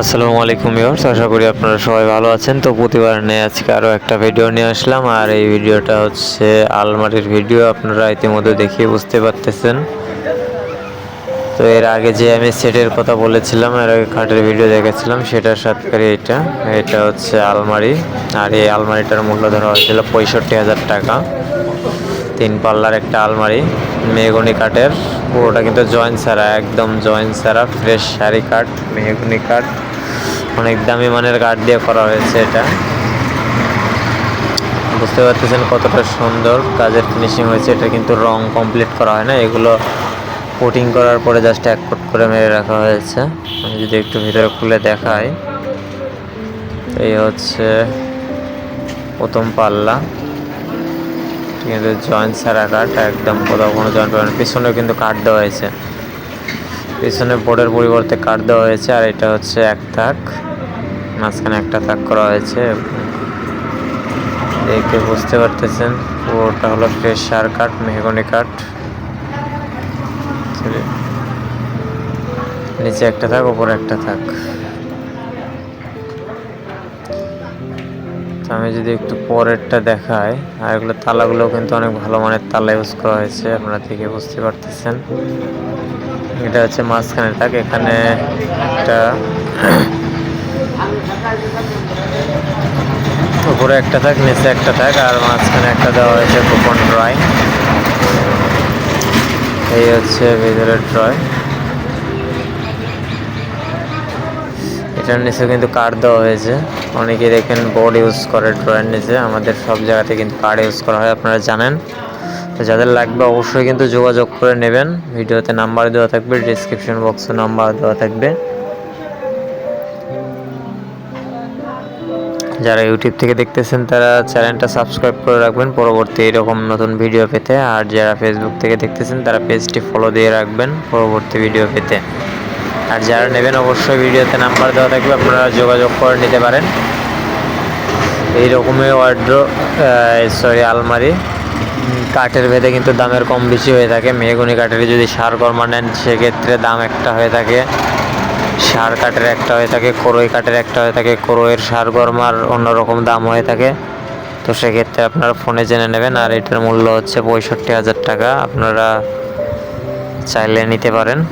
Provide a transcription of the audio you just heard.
আসসালামু আলাইকুম ভিউয়ার্স আশা করি আপনারা সবাই ভালো আছেন। তো প্রতিবার নিয়ে আজকে আরও একটা ভিডিও নিয়ে আসলাম, আর এই ভিডিওটা হচ্ছে আলমারির ভিডিও আপনারা ইতিমধ্যে দেখিয়ে বুঝতে পারতেছেন। তো এর আগে যে আমি সেটের কথা বলেছিলাম, এর আগে খাটের ভিডিও দেখেছিলাম সেটার সাথে এটা। এটা হচ্ছে আলমারি, আর এই আলমারিটার মূল্য ধরা হয়েছিল পঁয়ষট্টি হাজার টাকা। তিন পাল্লার একটা আলমারি, মেহগনি কাঠের। পুরোটা কিন্তু জয়েন্ট ছাড়া একদম জয়েন্ট ছাড়া ফ্রেশ শাড়ি কাঠ, মেহগনি কাঠ। অনেক দামি মানের কাঠ দিয়ে করা হয়েছে এটা। বুঝতে পারতেছেন কতটা সুন্দর কাজের ফিনিশিং হয়েছে। এটা কিন্তু রং কমপ্লিট করা হয় না, এগুলো কোটিং করার পরে জাস্ট এক কোট করে মেরে রাখা হয়েছে। আমি যদি একটু ভিতরে খুলে দেখাই। এই হচ্ছে প্রথম পাল্লা। কিন্তু জয়েন্ট ছাড়া কাঠ একদম কোথাও কোনো জয়েন্ট পাবেন পিছনেও কিন্তু কাঠ দেওয়া হয়েছে। পিছনে বোর্ডের পরিবর্তে কাঠ দেওয়া হয়েছে, আর এটা হচ্ছে এক থাক। মাঝখানে একটা থাক করা হয়েছে। দেখে বুঝতে পারতেছেন, পুরোটা হলো ফ্রেশ সার কাঠ মেহগনি কাঠ নিচে একটা থাক ওপরে একটা থাক। আমি যদি একটু পরেরটা দেখাই, আর এগুলো তালাগুলো কিন্তু অনেক ভালো মানের তালা ইউজ করা হয়েছে, আপনারা দেখে বুঝতে পারতেছেন। এটা হচ্ছে মাঝখানে থাক এখানে একটা উপরে একটা থাক নিচে একটা থাক আর মাঝখানে একটা দেওয়া হয়েছে কুপন ড্রয়। এই হচ্ছে ভিতরের ড্রয়। এটার নিচেও কিন্তু কার্ড দেওয়া হয়েছে। অনেকেই দেখেন বোর্ড ইউজ করে ড্রয়ের নিচে। আমাদের সব জায়গাতে কিন্তু কার্ড ইউজ করা হয়, আপনারা জানেন। তো যাদের লাগবে অবশ্যই কিন্তু যোগাযোগ করে নেবেন। ভিডিওতে নাম্বার দেওয়া থাকবে ডিসক্রিপশন বক্সে নাম্বার দেওয়া থাকবে। যারা ইউটিউব থেকে দেখতেছেন, তারা চ্যানেলটা সাবস্ক্রাইব করে রাখবেন। পরবর্তী এরকম নতুন ভিডিও পেতে। আর যারা ফেসবুক থেকে দেখতেছেন, তারা পেজটি ফলো দিয়ে রাখবেন পরবর্তী ভিডিও পেতে। আর যারা নেবেন অবশ্যই ভিডিওতে নাম্বার দেওয়া থাকবে, আপনারা যোগাযোগ করে নিতে পারেন। এই রকমের ওয়ার্ড্রো সরি আলমারি। কাঠের ভেদে কিন্তু দামের কম বেশি হয়ে থাকে। মেহগুনি কাঠের যদি সার কর্মা নেন, সেক্ষেত্রে দাম একটা হয়ে থাকে। সার কাঠের একটা হয়ে থাকে কোরই কাঠের একটা হয়ে থাকে। কোরইয়ের সার গরমার অন্যরকম দাম হয়ে থাকে। তো সেক্ষেত্রে আপনারা ফোনে জেনে নেবেন। আর এটার মূল্য হচ্ছে পঁয়ষট্টি হাজার টাকা। আপনারা চাইলে নিতে পারেন।